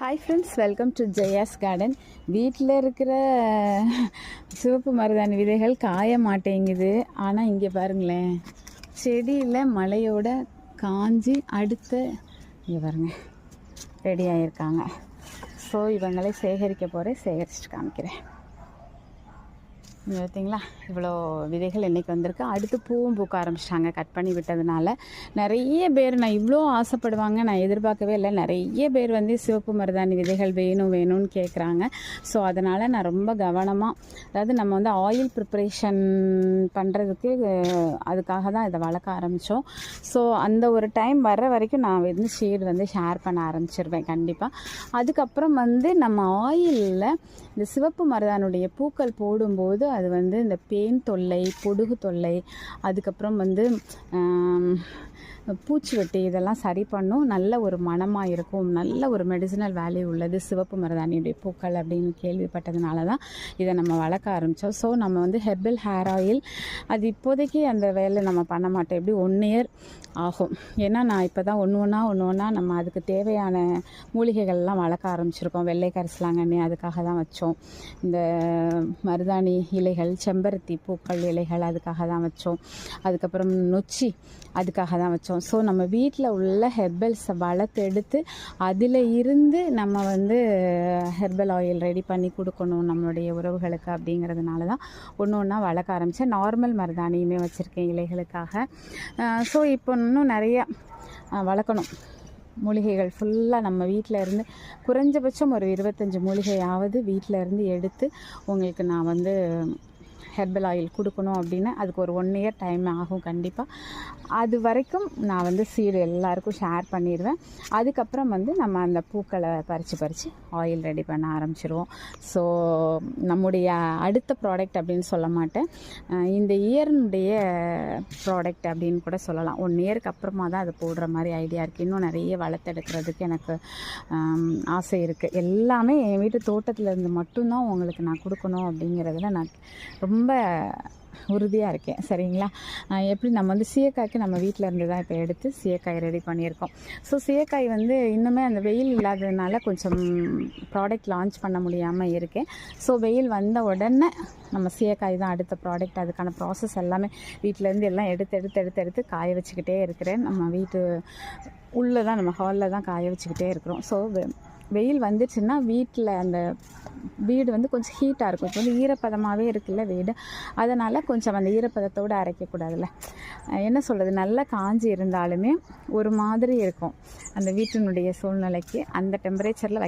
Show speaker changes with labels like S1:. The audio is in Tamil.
S1: Hi friends welcome to Jaya's garden வீட்டில் இருக்கிற சிவப்பு மருதாணி விதைகள் காய மாட்டேங்குது. ஆனால் இங்கே பாருங்களேன். செடியில் மழையோட காஞ்சி அடுத்த இங்கே பாருங்க ரெடி ஆகியிருக்காங்க ஸோ இவங்களை சேகரிக்க போகிறேன் சேகரிச்சுட்டு காமிக்கிறேன். பார்த்தீங்களா இவ்வளோ விதைகள் இன்றைக்கி வந்திருக்கு. அடுத்து பூவும் பூக்க ஆரம்பிச்சிட்டாங்க. கட் பண்ணி விட்டதுனால நிறைய பேர் நான் இவ்வளோ ஆசைப்படுவாங்க. நான் எதிர்பார்க்கவே இல்லை. நிறைய பேர் வந்து சிவப்பு மருதாணி விதைகள் வேணும் வேணும்னு கேட்குறாங்க ஸோ அதனால் நான் ரொம்ப கவனமாக அதாவது நம்ம வந்து ஆயில் ப்ரிப்ரேஷன் பண்ணுறதுக்கு அதுக்காக தான் இதை வளர்க்க ஆரம்பித்தோம் ஸோ அந்த ஒரு டைம் வர்ற வரைக்கும் நான் வந்து ஷேடு வந்து ஷேர் பண்ண ஆரம்பிச்சிருவேன் கண்டிப்பாக அதுக்கப்புறம் வந்து நம்ம ஆயிலில் இந்த சிவப்பு மருதானுடைய பூக்கள் போடும்போது அது வந்து இந்த பேன் தொல்லை பொடுகு தொல்லை அதுக்கப்புறம் வந்து பூச்சி வெட்டி இதெல்லாம் சரி பண்ணும். நல்ல ஒரு மணமாக இருக்கும். நல்ல ஒரு மெடிசினல் வேல்யூ உள்ளது. சிவப்பு மருதாணியுடைய பூக்கள் அப்படின்னு கேள்விப்பட்டதுனால தான் இதை நம்ம வளர்க்க ஆரம்பித்தோம் ஸோ நம்ம வந்து ஹெர்பல் ஹேர் ஆயில் அது இப்போதைக்கு அந்த வேலை நம்ம பண்ண மாட்டோம். எப்படி? ஒன் இயர் ஆகும். ஏன்னா நான் இப்போ தான் ஒன்று ஒன்றா ஒன்று ஒன்றா நம்ம அதுக்கு தேவையான மூலிகைகள்லாம் வளர்க்க ஆரம்பிச்சிருக்கோம். வெள்ளை கரிசலாங்கண்ணி அதுக்காக தான் வச்சோம். இந்த மருதாணி இலைகள் செம்பருத்தி பூக்கள் இலைகள் அதுக்காக தான் வச்சோம். அதுக்கப்புறம் நொச்சி அதுக்காக தான் வச்சோம். ஸோ நம்ம வீட்டில் உள்ள ஹெர்பல்ஸை வளர்த்தெடுத்து அதில் இருந்து நம்ம வந்து ஹெர்பல் ஆயில் ரெடி பண்ணி கொடுக்கணும் நம்மளுடைய உறவுகளுக்கு அப்படிங்கிறதுனால தான் ஒன்று ஒன்றா வளர்க்க ஆரம்பித்தேன் நார்மல் மருதாணியுமே வச்சுருக்கேன் இலைகளுக்காக. ஸோ இப்போ இன்னும் நிறைய வளர்க்கணும். மூலிகைகள் ஃபுல்லாக நம்ம வீட்டில் இருந்து குறைஞ்சபட்சம் ஒரு இருபத்தஞ்சி மூலிகையாவது வீட்டில் இருந்து எடுத்து உங்களுக்கு நான் வந்து ஹெர்பல் ஆயில் கொடுக்கணும் அப்படின்னா அதுக்கு ஒரு ஒன் இயர் டைம் ஆகும் கண்டிப்பாக அது வரைக்கும் நான் வந்து சீடு எல்லாருக்கும் ஷேர் பண்ணிடுவேன். அதுக்கப்புறம் வந்து நம்ம அந்த பூக்களை பறித்து பறித்து ஆயில் ரெடி பண்ண ஆரம்பிச்சிருவோம். ஸோ நம்முடைய அடுத்த ப்ராடக்ட் அப்படின்னு சொல்ல மாட்டேன். இந்த இயர்னுடைய ப்ராடக்ட் அப்படின்னு கூட சொல்லலாம். ஒன் இயருக்கு அப்புறமா தான் அது போடுற மாதிரி ஐடியா இருக்குது இன்னும் நிறைய வளர்த்தெடுக்கிறதுக்கு எனக்கு ஆசை இருக்குது எல்லாமே என் வீட்டு தோட்டத்தில் இருந்து மட்டும்தான் உங்களுக்கு நான் கொடுக்கணும் அப்படிங்கிறதுல நான் ரொம்ப ரொம்ப உறுதியாக இருக்கேன். சரிங்களா? எப்படி நம்ம வந்து சீயக்காய்க்கு நம்ம வீட்டில் இருந்து தான் இப்போ எடுத்து சீயக்காய் ரெடி பண்ணியிருக்கோம். ஸோ சீயக்காய் வந்து இன்னுமே அந்த வெயில் இல்லாததுனால கொஞ்சம் ப்ராடக்ட் லான்ச் பண்ண முடியாமல் இருக்கேன். ஸோ வெயில் வந்த உடனே நம்ம சீயக்காய் தான் அடுத்த ப்ராடக்ட் அதுக்கான ப்ராசஸ் எல்லாமே வீட்டிலேருந்து எல்லாம் எடுத்து எடுத்து எடுத்து எடுத்து காய வச்சுக்கிட்டே இருக்கிறேன். நம்ம வீட்டு உள்ளே தான் நம்ம ஹாலில் தான் காய வச்சுக்கிட்டே இருக்கிறோம். ஸோ வெயில் வந்துச்சுன்னா வீட்டில் அந்த வீடு வந்து கொஞ்சம் ஹீட்டாக இருக்கும். இப்போ வந்து ஈரப்பதமாகவே இருக்குல்ல வீடு. அதனால் கொஞ்சம் அந்த ஈரப்பதத்தோடு அரைக்கக்கூடாதுல்ல என்ன சொல்கிறது நல்லா காஞ்சி இருந்தாலுமே ஒரு மாதிரி இருக்கும் அந்த வீட்டினுடைய சூழ்நிலைக்கு. அந்த டெம்பரேச்சரில்